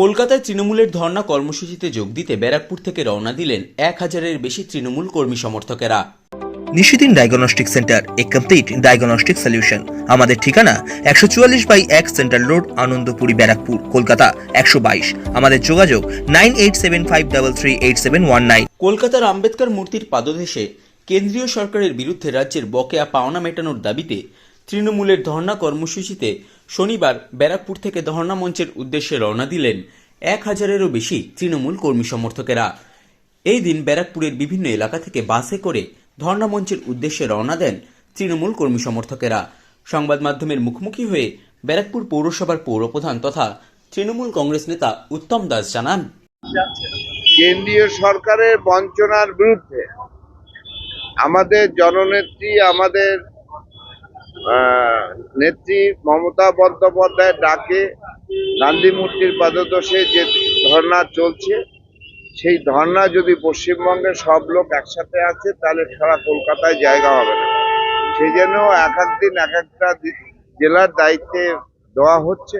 কলকাতায় তৃণমূলের ধর্ণা কর্মসূচিতে যোগ দিতে ব্যারাকপুর থেকে রওনা দিলেন এক হাজারের বেশি তৃণমূল কর্মী সমর্থকেরা। নিশিদিন ডায়াগনস্টিক সেন্টার এ কমপ্লিট ডায়াগনস্টিক সলিউশন আমাদের ঠিকানা একশো চুয়াল্লিশ বাই এক সেন্ট্রাল রোড আনন্দপুরি ব্যারাকপুর কলকাতা একশো বাইশ। আমাদের যোগাযোগ nine eight seven five double three eight seven one nine. কলকাতার আম্বেদকর মূর্তির পাদদেশে কেন্দ্রীয় সরকারের বিরুদ্ধে রাজ্যের বকেয়া পাওনা মেটানোর দাবিতে তৃণমূলের ধর্ণা কর্মসূচিতে শনিবার ব্যারাকপুর থেকে ধর্ণা মঞ্চের উদ্দেশ্যে রওনা দিলেন এক হাজারেরও বেশি তৃণমূল কর্মী সমর্থকেরা। এই দিন ব্যারাকপুরের বিভিন্ন এলাকা থেকে বাসে করে ধর্ণা মঞ্চের উদ্দেশ্যে রওনা দেন তৃণমূল কর্মী সমর্থকেরা। সংবাদ মাধ্যমের মুখোমুখি হয়ে ব্যারাকপুর পৌরসভার পৌরপ্রধান তথা তৃণমূল কংগ্রেস নেতা উত্তম দাস জানান, কেন্দ্রীয় সরকারের বঞ্চনার বিরুদ্ধে আমাদের জননেত্রী, আমাদের নেত্রী মমতা বন্দ্যোপাধ্যায়ের ডাকে, গান্ধী মূর্তির পাদদোষে যে ধর্ণা চলছে, সেই ধর্ণা যদি পশ্চিমবঙ্গের সব লোক একসাথে আছে, তাহলে সারা কলকাতায় জায়গা হবে না। সেই জন্য এক এক দিন, এক একটা জেলার দায়িত্বে দেওয়া হচ্ছে।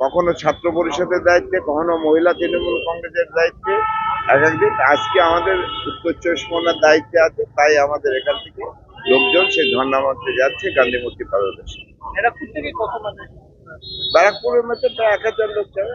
কখনো ছাত্র পরিষদের দায়িত্বে, কখনো মহিলা তৃণমূল কংগ্রেসের দায়িত্বে। এক একদিন আজকে আমাদের উত্তর চব্বিশ পরগনার দায়িত্বে আছে, তাই আমাদের এখান থেকে লোকজন সেই ধর্ণা মঞ্চে যাচ্ছে গান্ধী মূর্তি পাদদেশে। ব্যারাকপুরের মধ্যে প্রায় এক হাজার লোক যাবে।